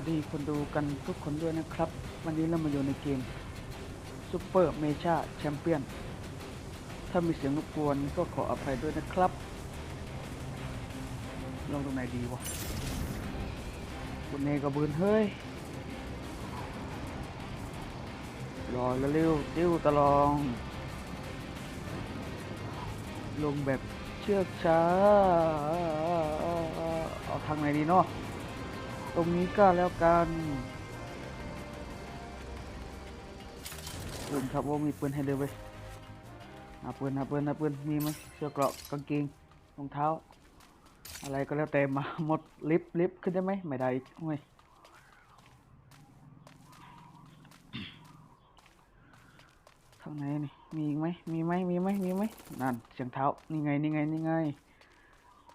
วัสดีคนดูกันทุกคนด้วยนะครับ วันนี้เรามาอยู่ในเกม Super m e c h a Champion ถ้ามีเสียงรบกวนก็ขออภัยด้วยนะครับ ลงตรงไหนดีวะบุญเนกับบืนเฮ้ย รอแล้วเร็วติ้วตะลอง ลงแบบเชือกช้า เอาทางไหนดีเนาะ รงนี้ก็แล้วกันลืมครับว่ามีปืนให้เลยเว้ยหาปืนหาปืนหาปืนมีไหมเสื้อเกราะกางเกงรองเท้า อะไรก็แล้วแต่มาหมดลิฟต์ลิฟต์ขึ้นได้ไหมไม่ได้อีกเว้ยทางไหนนี่มีไหมมีไหมมีไหมมีไหมนั่นเสียงเท้านี่ไงนี่ไงนี่ไง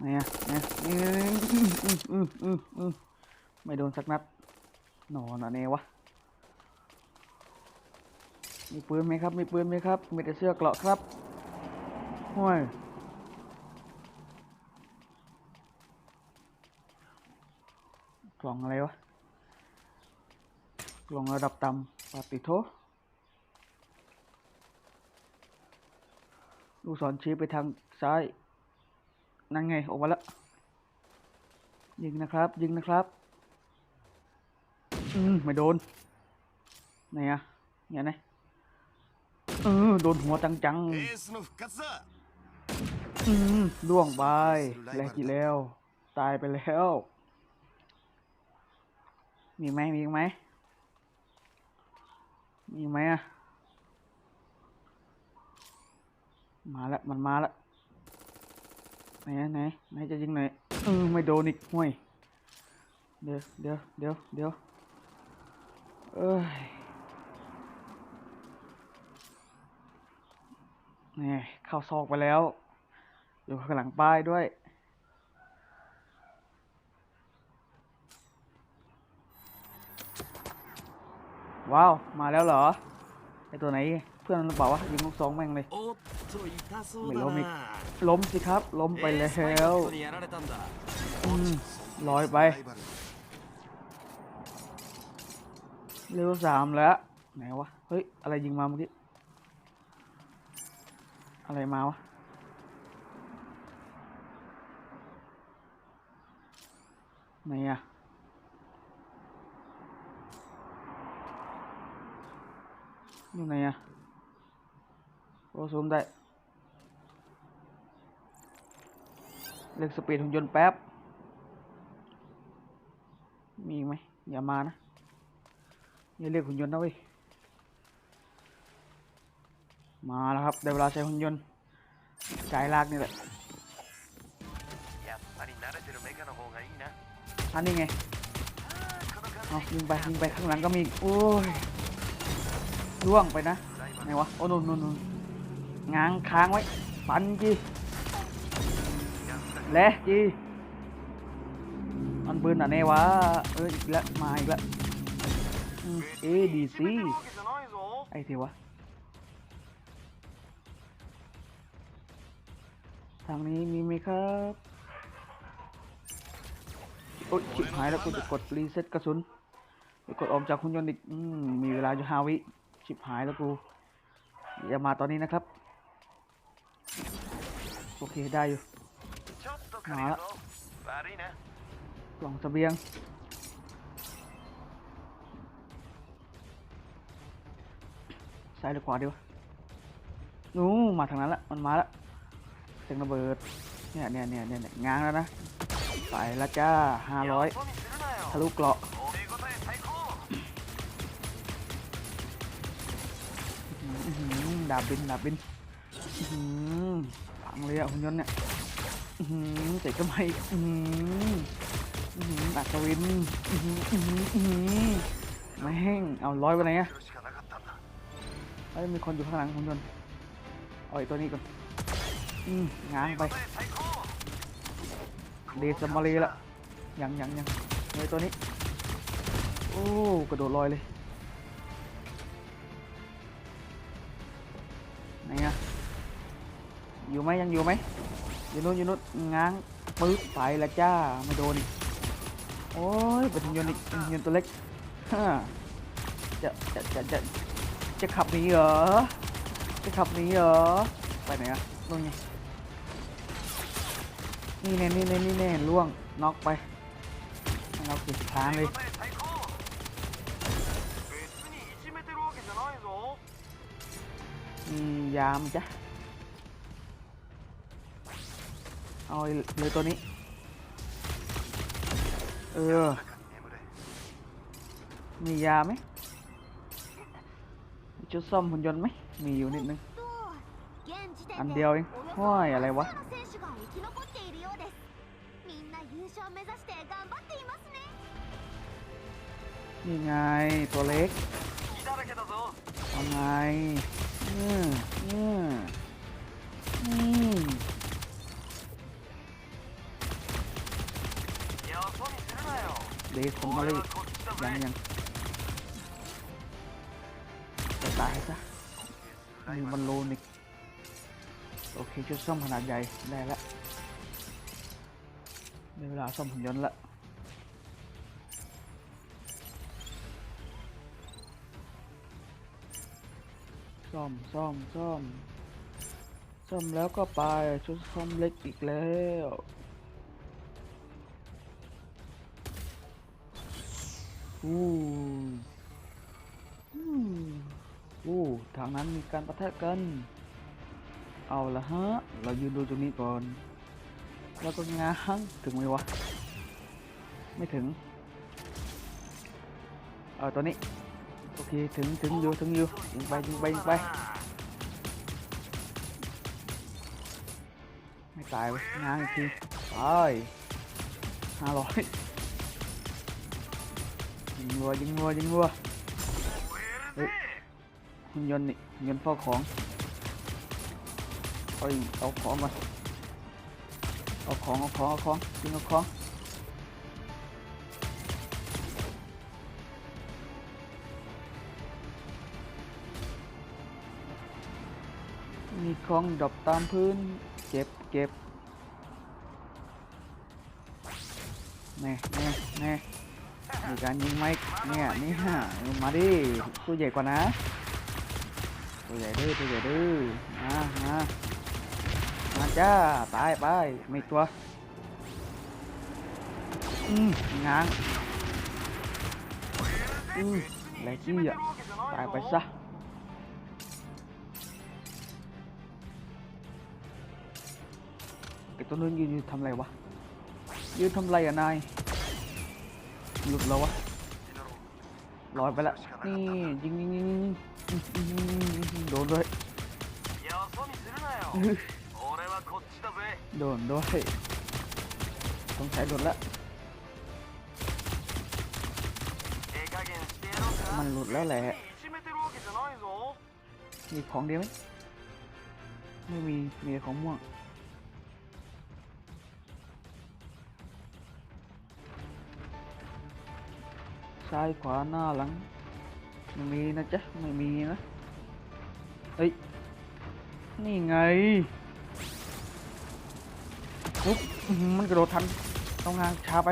เนี่ยเนี่ยอืมอืมอืมอืมอืม ไม่โดนสักนัดหนอนอะเนวะ มีปืนไหมครับ มีปืนไหมครับ มีแต่เสื้อเกราะครับห้วยกล่องอะไรวะ กล่องระดับต่ำปาติโทลูกศรชี้ไปทางซ้าย นั่นไง ออกมาแล้ว ยิงนะครับ ยิงนะครับ อืมไม่โดนไหนอะเนี่ยไหนเออโดนหัวจังๆอืมล่วงไปแรงกี่แล้ว ตายไปแล้ว มีไหมมีไหมมีไหมอะมาละมันมาละไหนไหนไหนจะยิงไหนเออไม่โดนอีกห่วยเดี๋ยวเดี๋ยวเดี๋ยวเดี๋ยว เนี่เข้าซอกไปแล้ว อยู่ข้างหลังป้ายด้วย ว้าว มาแล้วเหรอ ไอตัวไหน เพื่อนมันบอกว่ายิงลูกสองแม่งเลย ไม่ล้มอีก ล้มสิครับ ล้มไปแล้วร้อยไป เร็วสามแล้ว ไหนวะ เฮ้ย อะไรยิงมาเมื่อกี้ อะไรมาวะ ไหนอะอยู่ไหนอะโอ้ซูมได้ เลือกสปีดหุ่นยนต์แป๊บ มีไหม อย่ามานะ อย่เรียกหุ่นยนต์นะเว้ย มาแล้วครับได้เวลาใช้หุ่นยนต์ใช้ลากนี่แหละอันนี้ไงเอายิงไปยิงไปข้างหลังก็มีโอ้ยร่วงไปนะไงวะโอ้นุ่นนุ่นง้างค้างไว้ปันจีและจีมันปืนอะเน่วะเอออีกแล้วมาอีกแล้ว เอดีสิไอเทวะ ทางนี้มีไหมครับ โอ๊ยฉิบหายแล้วกูจะกดรีเซ็ตกระสุนไปกดออกจากคุณยนต์อีกมีเวลาอยู่ห้าวิฉิบหายแล้วกูอย่ามาตอนนี้นะครับ โอเคได้อยู่ มาแล้วกล่องสเสบียง ซ้ายหรือขวาดีวะนู้มาทางนั้นละมันมาละเสียงระเบิด เนี่ยเนี่ยเนี่ยเนี่ยง้างแล้วนะ ไปละจ้าห้าร้อยทะลุเกราะดาบบินดาบบินพังเลยอะหุ่นยนต์เนี่ยเตะก็ไม่อัศวินแม่งเอาร้อยไปไหนอะ เอ้ยมีคนอยู่ข้างหลังผมโดนเอาไอ้ตัวนี้ก่อนอืมงานไปเดสมารีละยังยังยังไอ้ตัวนี้ โอ้กระโดดลอยเลยไหนอะอยู่ไหมยังอยู่ไหมอยู่นู้นอยู่นู้นง้างปึ๊บไปละจ้ามาโดนโอ้ยเป็นยนต์ยนต์ตัวเล็กจะจะจะจะ จะขับหนีเหรอ จะขับหนีเหรอ ไปไหนอะลงไงนี่แน่นี่แน่นี่แน่ล่วงน็อกไปน็อกติดท้ายเลยมียามจ้ะเอาเลยตัวนี้ เออ มียาไหม จุดซ่อมหุ่นยนต์ไหมมีอยู่นิดนึง อันเดียวเองห้อยอะไรวะนี่ไงตัวเล็กทำไงอืมอืมอืมเด็กผมมาเลยยังยัง มีบอลลูนอีกโอเคชุดซ่อมขนาดใหญ่ได้ละได้เวลาซ่อมหุ่นยนต์ละซ่อมซ่อมซ่อมซ่อมแล้วก็ไปชุดซ่อมเล็กอีกแล้วอู้อืมอู้ ทางนั้นมีการประทะกัน เอาละฮะ เรายืนดูตรงนี้ก่อน แล้วก็ง้างถึงไหมวะ ไม่ถึง เอาตัวนี้ โอเค ถึงถึงอยู่ถึงอยู่ยิงไปยิงไปยิงไป ไม่ตายว้ยง้างอีกทีไปห้าร้อยยิงรัวยิงรัวยิงรัว หุ่นยนต์นี่หุ่นยนต์เฝ้าของเอาอีกเอาของมาเอาของเอาของเอาของยิงเอาของมีของดรอปตามพื้น เก็บเก็บแน่แน่แน่มีการยิงไหมเนี่ยนี่ฮะมาดิ ตัวใหญ่กว่านะ ตัใหญ่ดื้อตัวใหญ่ดื้อมามามาจ้าตายไปไม่ตัวอืมง้างอืมไรที่อะตายไปซะไอตัวนู้นยืนยืนทำไรวะยืนทำไรอะนายหลุดแล้ววะลอยไปละนี่ยิงยิงยิงยิง โดนด้วย่าโดนด้วยต้องใช้หลุดละมันหลุดแล้วแหละมีของเดียวไหมไม่มีมีของม่วงซ้ายขวาหน้าหลัง ไม่มีนะจ๊ะ ไม่มีนะ เฮ้ย นี่ไงปุ๊บมันกระโดดทันต้องงานช้าไป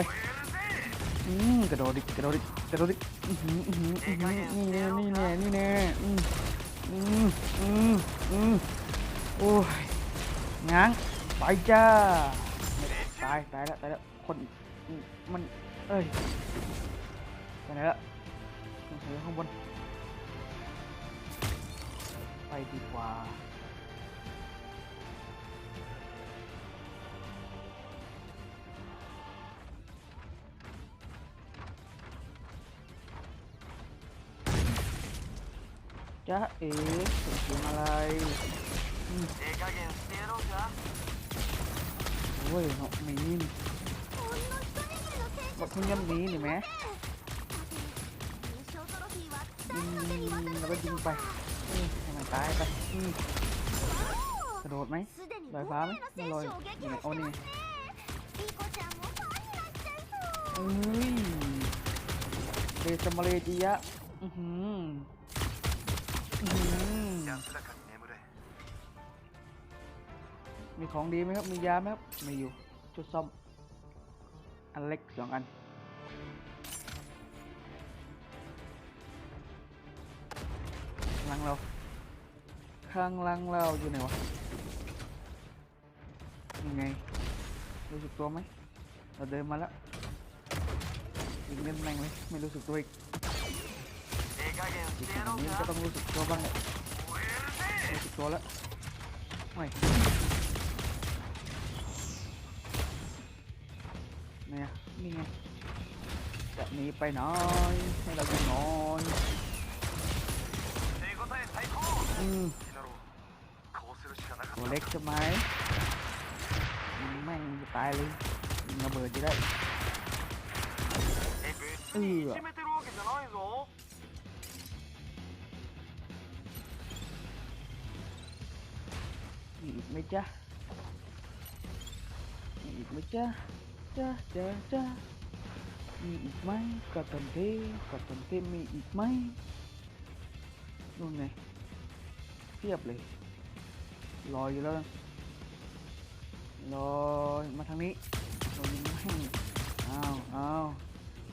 อืมกระโดดดิกระโดดดิกระโดดดิอื้อหืออื้อหืออื้อหือนี่แน่นี่แน่นี่แน่อืมอืมอืมอืมโอ้ยง้างไปจ้าตายตายแล้วตายแล้วคนมันเอ้ยไปไหนละต้องเสือข้างบน ไปดีกว่าจ้าเอ๋ถึงเสียงอะไรเอกเกนเซียโร่จ้าโอ้ยหอกมีนบอกคุณยังมีนี่ไหมอืมแล้วก็ยิงไป ตายไปกระโดดไหมลอยฟ้าไหมลอยโอ้โหเอ้ดซมาเลจิยะอืมีของดีไหมครับ มียาไหมครับ ไม่อยู่จุดซ่อม อันเล็กสองอันหลังเรา ข้างล่างเราอยู่ไหนวะยังไงรู้สึกตัวไหมเราเดินมาแล้วยิงเล่นแม่งเลยไม่รู้สึกตัวอีกอีกสิ่ก็ต้องรู้สึกตัวบ้างแหละรู้สึกตัวแล้วไม่เนี่ยนี่ไงจะหนีไปไหนให้เราไปนอนอืม collect cho máy. Mang tay lên, ngờ bờ gì đấy. Ừ Nhịp mấy cha Nhịp mấy cha Cha cha cha Nhịp mấy Cả tầm thế Cả tầm thế mì nhịp mấy Luôn này. Tiếp này. ลอยอยู่แล้วลอยมาทางนี้ลงอ้าวอ้าว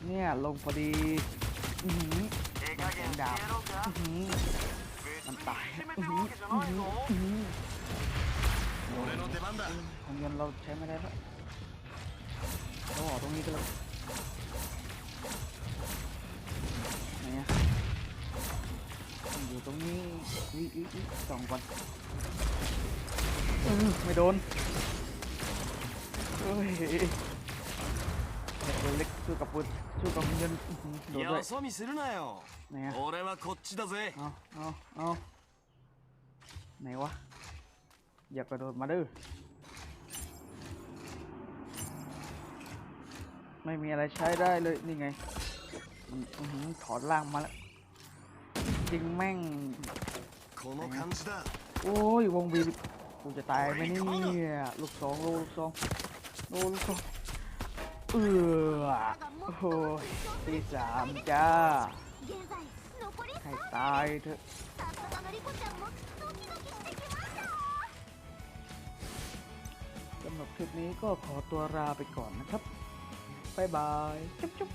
เนี่ยลงพอดีอือหือดาอือหือมันตายอือหืออืออหือของเงินเราใช้ไม่ได้แล้วเราออกตรงนี้ก็แล้วไหนอะอยู่ตรงนี้อีอีอีสองวัน อื้อไม่โดนเฮ้ยเด็กตัวเล็กสู้กับปุดสู้กับเงินอื้อหือโดนด้วย よそ見するなよ ไหนอะ 俺はこっちだぜ เอาเอาเอาไหนวะ อย่ากระโดดมาดื้อไม่มีอะไรใช้ได้เลย นี่ไง มันอื้อหือถอดล่างมาแล้วจริงแม่ง この感じだ โอ้ยวงบี กูจะตายไหมนี่ลูกสองลูกสองลูกสองเออโอ้ยตีสามจ้าให้ตายเถอะสำหรับคลิปนี้ก็ขอตัวลาไปก่อนนะครับบายบาย จุ๊บ